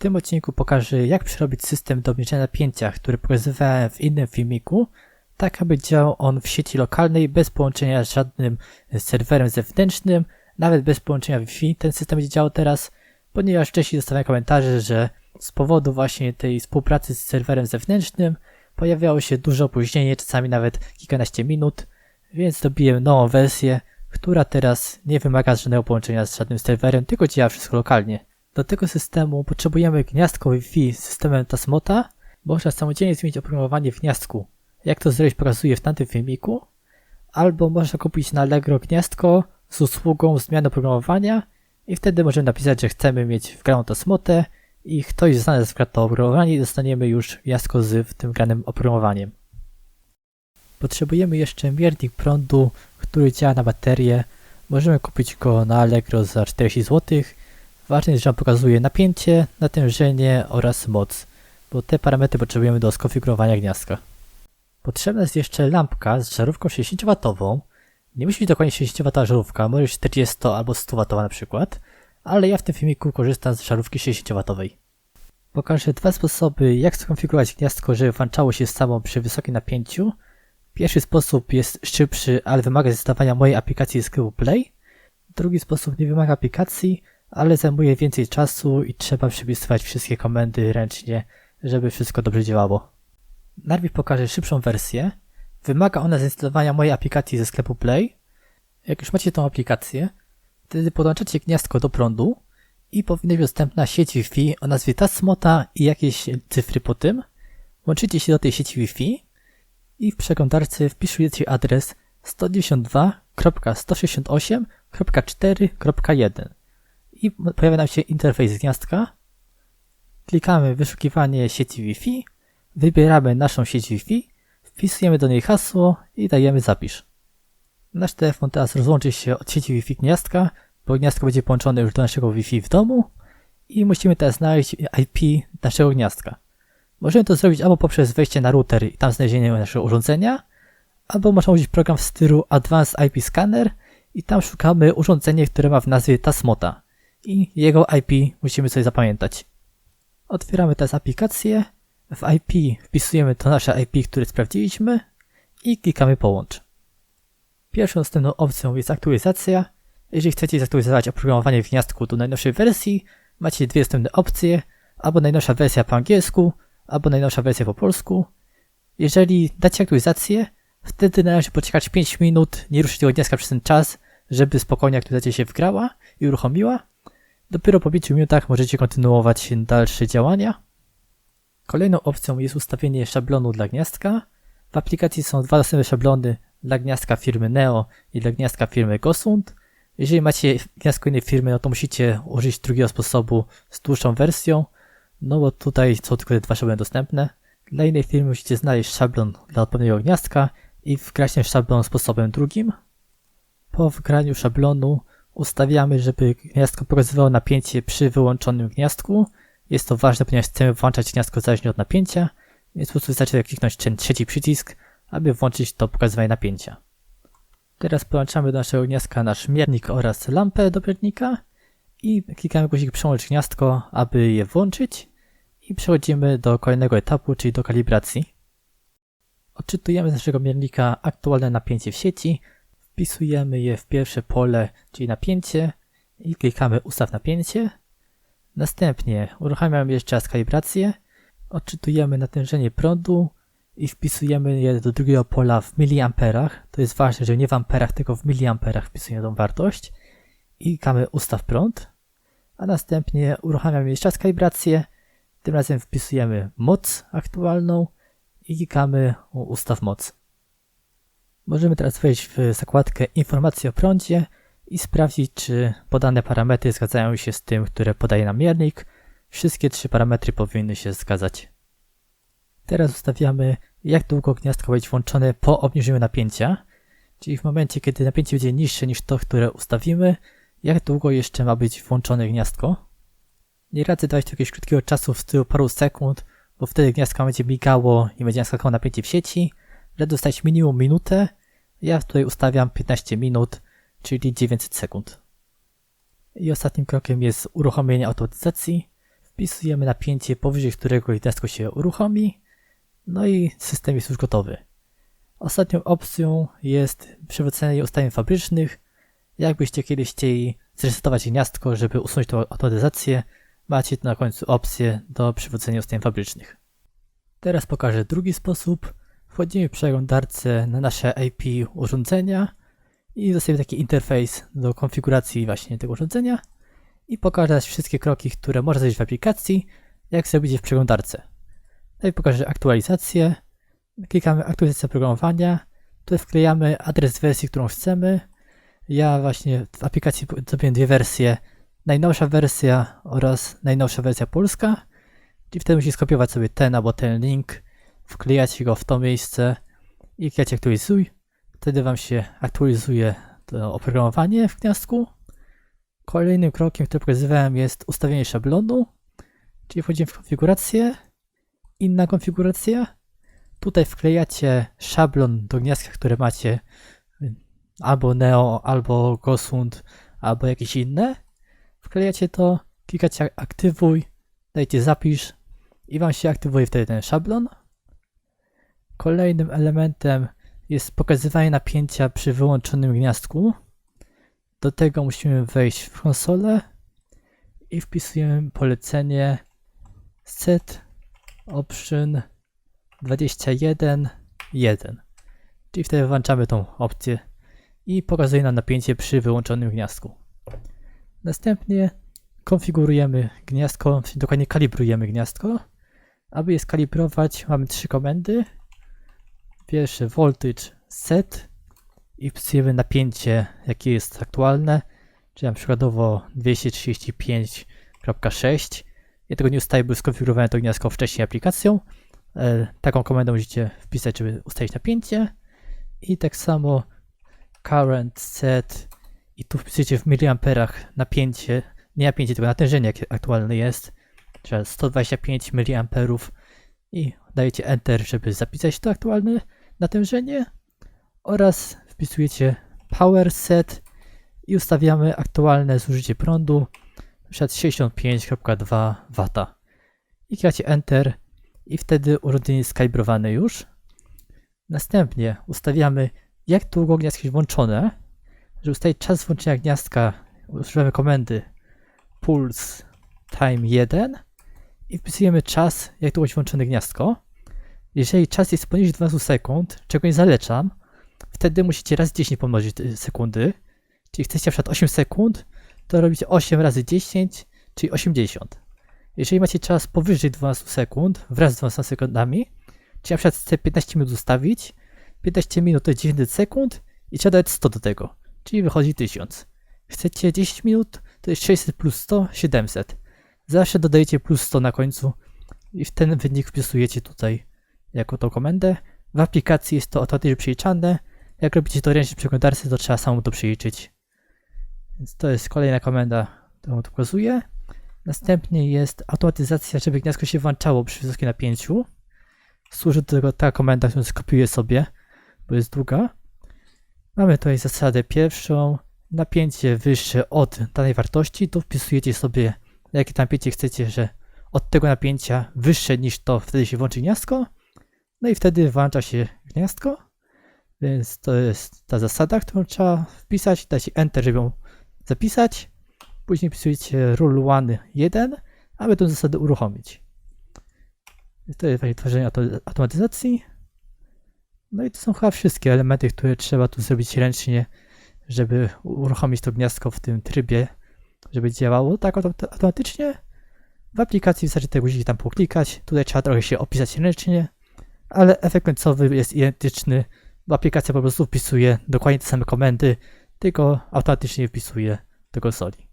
tym odcinku pokażę, jak przerobić system do obniżenia napięcia, który pokazywałem w innym filmiku, tak aby działał on w sieci lokalnej bez połączenia z żadnym serwerem zewnętrznym, nawet bez połączenia Wi-Fi. Ten system będzie działał teraz, ponieważ wcześniej dostałem komentarze, że z powodu właśnie tej współpracy z serwerem zewnętrznym pojawiało się duże opóźnienie, czasami nawet kilkanaście minut, więc dobiłem nową wersję, która teraz nie wymaga żadnego połączenia z żadnym serwerem, tylko działa wszystko lokalnie. Do tego systemu potrzebujemy gniazdko Wi-Fi z systemem Tasmota. Można samodzielnie zmienić oprogramowanie w gniazdku, jak to zrobić pokazuję w tamtym filmiku. Albo można kupić na Allegro gniazdko z usługą zmiany oprogramowania i wtedy możemy napisać, że chcemy mieć wgraną Tasmotę i ktoś z nas wgra to oprogramowanie i dostaniemy już gniazdko z tym granym oprogramowaniem. Potrzebujemy jeszcze miernik prądu, który działa na baterię. Możemy kupić go na Allegro za 40 zł. Ważne jest, że on pokazuje napięcie, natężenie oraz moc, bo te parametry potrzebujemy do skonfigurowania gniazdka. Potrzebna jest jeszcze lampka z żarówką 60W. Nie musi być dokładnie 60W żarówka, może być 40 albo 100W na przykład, ale ja w tym filmiku korzystam z żarówki 60W. Pokażę dwa sposoby, jak skonfigurować gniazdko, żeby włączało się samo przy wysokim napięciu. Pierwszy sposób jest szybszy, ale wymaga zainstalowania mojej aplikacji z sklepu Play. Drugi sposób nie wymaga aplikacji, ale zajmuje więcej czasu i trzeba przepisywać wszystkie komendy ręcznie, żeby wszystko dobrze działało. Najpierw pokażę szybszą wersję. Wymaga ona zainstalowania mojej aplikacji ze sklepu Play. Jak już macie tą aplikację, wtedy podłączacie gniazdko do prądu i powinna być dostępna sieć Wi-Fi o nazwie Tasmota i jakieś cyfry po tym. Łączycie się do tej sieci Wi-Fi i w przeglądarce wpisujecie adres 192.168.4.1 i pojawia nam się interfejs gniazdka. Klikamy wyszukiwanie sieci Wi-Fi, wybieramy naszą sieć Wi-Fi, wpisujemy do niej hasło i dajemy zapisz. Nasz telefon teraz rozłączy się od sieci Wi-Fi gniazdka, bo gniazdko będzie połączone już do naszego Wi-Fi w domu i musimy teraz znaleźć IP naszego gniazdka. Możemy to zrobić albo poprzez wejście na router i tam znalezienie naszego urządzenia, albo można użyć program w stylu Advanced IP Scanner i tam szukamy urządzenia, które ma w nazwie Tasmota i jego IP musimy sobie zapamiętać. Otwieramy teraz aplikację, w IP wpisujemy to nasze IP, które sprawdziliśmy i klikamy połącz. Pierwszą następną opcją jest aktualizacja. Jeżeli chcecie zaktualizować oprogramowanie w gniazdku do najnowszej wersji, macie dwie następne opcje, albo najnowsza wersja po angielsku, albo najnowsza wersja po polsku. Jeżeli dacie aktualizację, wtedy należy poczekać 5 minut, nie ruszyć tego gniazdka przez ten czas, żeby spokojnie aktualizacja się wgrała i uruchomiła. Dopiero po 5 minutach możecie kontynuować dalsze działania. Kolejną opcją jest ustawienie szablonu dla gniazdka. W aplikacji są dwa dostępne szablony dla gniazdka firmy Neo i dla gniazdka firmy Gosund. Jeżeli macie gniazdko innej firmy, no to musicie użyć drugiego sposobu z dłuższą wersją, no bo tutaj są tylko te dwa szablony dostępne. Dla innej firmy musicie znaleźć szablon dla odpowiedniego gniazdka i wgrać ten szablon sposobem drugim. Po wgraniu szablonu ustawiamy, żeby gniazdko pokazywało napięcie przy wyłączonym gniazdku. Jest to ważne, ponieważ chcemy włączać gniazdko zależnie od napięcia, więc po prostu wystarczy kliknąć ten trzeci przycisk, aby włączyć to pokazywanie napięcia. Teraz połączamy do naszego gniazdka nasz miernik oraz lampę do miernika i klikamy guzik przełącz gniazdko, aby je włączyć i przechodzimy do kolejnego etapu, czyli do kalibracji. Odczytujemy z naszego miernika aktualne napięcie w sieci, wpisujemy je w pierwsze pole, czyli napięcie i klikamy ustaw napięcie. Następnie uruchamiamy jeszcze raz kalibrację, odczytujemy natężenie prądu i wpisujemy je do drugiego pola w miliamperach. To jest ważne, że nie w amperach, tylko w miliamperach wpisujemy tą wartość i klikamy ustaw prąd, a następnie uruchamiamy jeszcze raz kalibrację. Tym razem wpisujemy moc aktualną i klikamy ustaw moc. Możemy teraz wejść w zakładkę informacje o prądzie i sprawdzić, czy podane parametry zgadzają się z tym, które podaje nam miernik. Wszystkie trzy parametry powinny się zgadzać. Teraz ustawiamy, jak długo gniazdko będzie włączone po obniżeniu napięcia, czyli w momencie, kiedy napięcie będzie niższe niż to, które ustawimy, jak długo jeszcze ma być włączone gniazdko. Nie radzę dawać jakiegoś krótkiego czasu w stylu paru sekund, bo wtedy gniazdko będzie migało i będzie naskakowało napięcie w sieci. Radzę dostać minimum minutę. Ja tutaj ustawiam 15 minut, czyli 900 sekund. I ostatnim krokiem jest uruchomienie automatyzacji. Wpisujemy napięcie, powyżej którego gniazdko się uruchomi. No i system jest już gotowy. Ostatnią opcją jest przywrócenie ustawień fabrycznych. Jakbyście kiedyś chcieli zresetować gniazdko, żeby usunąć tą automatyzację, macie tu na końcu opcję do przywrócenia ustawień fabrycznych. Teraz pokażę drugi sposób. Wchodzimy w przeglądarce na nasze IP urządzenia i dostajemy taki interfejs do konfiguracji właśnie tego urządzenia i pokażę wszystkie kroki, które można zrobić w aplikacji, jak zrobić je w przeglądarce. Tutaj pokażę aktualizację. Klikamy aktualizacja programowania. Tutaj wklejamy adres wersji, którą chcemy. Ja właśnie w aplikacji zrobiłem dwie wersje. Najnowsza wersja oraz najnowsza wersja polska. I wtedy musisz skopiować sobie ten albo ten link, wklejać go w to miejsce i klikać aktualizuj. Wtedy Wam się aktualizuje to oprogramowanie w gniazdku. Kolejnym krokiem, który pokazywałem jest ustawienie szablonu, czyli wchodzimy w konfigurację, inna konfiguracja. Tutaj wklejacie szablon do gniazdka, które macie albo Neo, albo Gosund, albo jakieś inne. Wklejacie to, klikacie aktywuj, dajcie zapisz i Wam się aktywuje wtedy ten szablon. Kolejnym elementem jest pokazywanie napięcia przy wyłączonym gniazdku. Do tego musimy wejść w konsolę i wpisujemy polecenie set option 21.1 czyli wtedy włączamy tą opcję i pokazuje nam napięcie przy wyłączonym gniazdku. Następnie konfigurujemy gniazdko, dokładnie kalibrujemy gniazdko. Aby je skalibrować mamy trzy komendy. Pierwsze voltage set i wpisujemy napięcie, jakie jest aktualne, czyli na przykładowo 235.6. Ja tego nie ustawię, bo skonfigurowałem to gniazdko wcześniej aplikacją. E, taką komendę musicie wpisać, żeby ustawić napięcie. I tak samo current set i tu wpisujecie w miliamperach napięcie, nie napięcie, tylko natężenie, jakie aktualne jest, czyli 125 mA i dajecie Enter, żeby zapisać to aktualne natężenie oraz wpisujecie power set i ustawiamy aktualne zużycie prądu, np. 65.2 W. I klikacie Enter i wtedy urządzenie jest skalibrowane już. Następnie ustawiamy jak długo gniazdko jest włączone. Żeby ustalić czas włączenia gniazdka używamy komendy pulse time 1 i wpisujemy czas jak długo jest włączone gniazdko. Jeżeli czas jest poniżej 12 sekund, czego nie zalecam, wtedy musicie raz 10 pomnożyć sekundy. Czyli chcecie na przykład 8 sekund, to robicie 8 razy 10, czyli 80. Jeżeli macie czas powyżej 12 sekund, wraz z 12 sekundami, czyli na przykład chcecie 15 minut ustawić, 15 minut to 9 sekund i trzeba dać 100 do tego, czyli wychodzi 1000. Chcecie 10 minut, to jest 600 plus 100, 700. Zawsze dodajecie plus 100 na końcu i w ten wynik wpisujecie tutaj jako tą komendę. W aplikacji jest to automatycznie przeliczane. Jak robicie to ręcznie w przeglądarce, to trzeba samemu to przeliczyć. Więc to jest kolejna komenda, którą tu pokazuję. Następnie jest automatyzacja, żeby gniazdko się włączało przy wysokim napięciu. Służy do tego ta komenda, którą skopiuję sobie, bo jest długa. Mamy tutaj zasadę pierwszą. Napięcie wyższe od danej wartości, to wpisujecie sobie jakie napięcie chcecie, że od tego napięcia wyższe niż to, wtedy się włączy gniazdko. No i wtedy włącza się gniazdko. Więc to jest ta zasada, którą trzeba wpisać. Dajcie Enter, żeby ją zapisać. Później wpisujecie rule 1, 1, aby tę zasadę uruchomić. To jest właśnie tworzenie automatyzacji. No i to są chyba wszystkie elementy, które trzeba tu zrobić ręcznie, żeby uruchomić to gniazdko w tym trybie, żeby działało tak automatycznie. W aplikacji wystarczy te guziki tam poklikać. Tutaj trzeba trochę się opisać ręcznie, ale efekt końcowy jest identyczny, bo aplikacja po prostu wpisuje dokładnie te same komendy, tylko automatycznie wpisuje do konsoli.